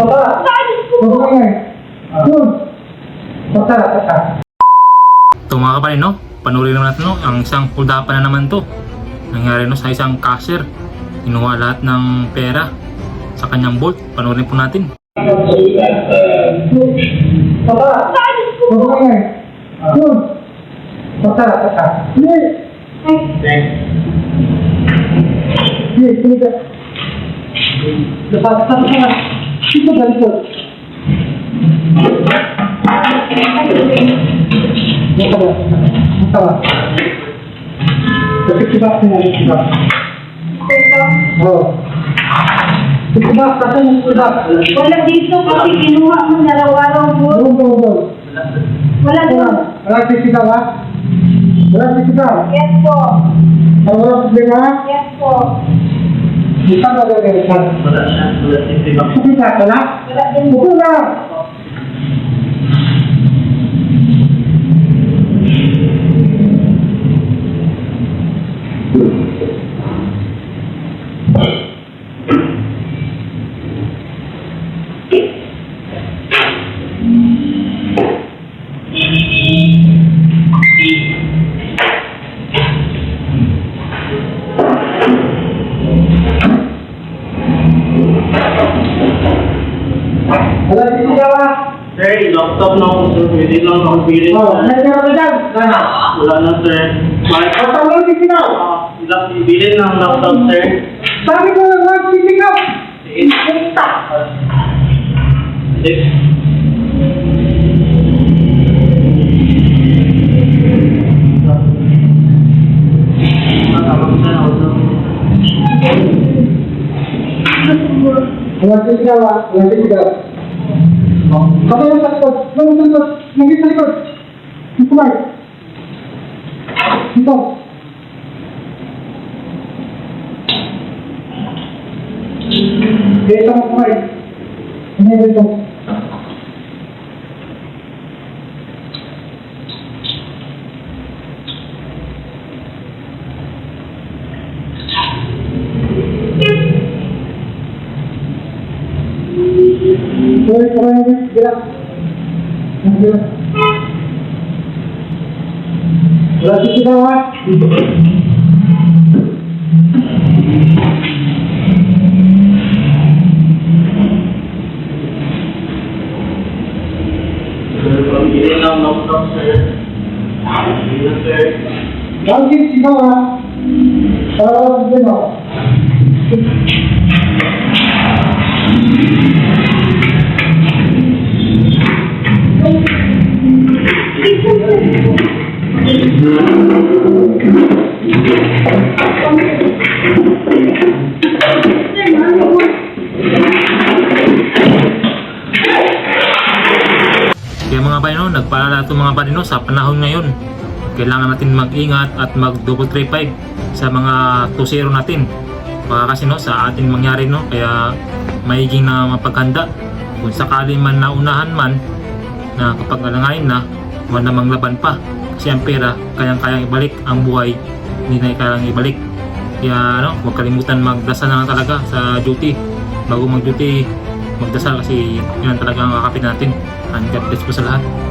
Baba! Baba yan. Yun. Bata, bata. Ito mga kapatid, no? Panurin naman natin, no? Ang isang kuldapan na naman to. Nangyari, no? Sa isang cashier. Kinuha lahat ng pera sa kanyang vault. Panurin po natin. Baba! Baba yan. Yun. Bata, bata. Hindi. Hindi, hindi ka. Dapat, dapat ka. Dito ka, dito. Dito ka. Dito ka. Kasi kiba ka na, kiba. Oo. Kiba, kasi yung kiba. Wala dito kasi kinuha mo naraw-araw po. Doon, doon, doon. Wala doon. Wala si kiba, ha? Wala si kiba. Yes po. Wala si kiba, Yes po. Kita ba gagawin ka? Wala na, wala si Sibak. Sige ka, wala? Wala Sir, laptop na ako, sir. Pwede lang ako bilhin. Oh, nandiyan ka dyan. Sana. Wala na, sir. Mark, Patawag si kiba. ilang bilhin ng laptop, sir. Sabi ko lang, wala si kiba. Six. Matawag na ako, sir. Wala si? Wala si kiba. Sabi yung sa likod. Yung sa likod. Yung sa likod. Dito, Mark. Dito. Dito mo, Mark. Hindi, dito. Tuloy, tuloy, tuloy. Gila. Gila. Wala si kiba, ha? Sir, pambili ng laptop, sir. Bilhin na, Kaya mga kapatid, no? Nagpaalala ito mga kapatid, no? Sa panahon ngayon. Kailangan natin mag-ingat at mag double three five sa mga 2-0 natin. Baka kasi no, sa atin mangyari no, kaya maiging na mapaghanda. Kung sakali man naunahan man, na kapag alangayin na, namang laban pa. Kasi ang pera, kayang-kayang ibalik. Ang buhay, hindi na kayang ibalik. Kaya ano, huwag kalimutan magdasal na lang talaga sa duty. Bago mag-duty, magdasal kasi yun talaga ang kakapit natin. And God bless po sa lahat.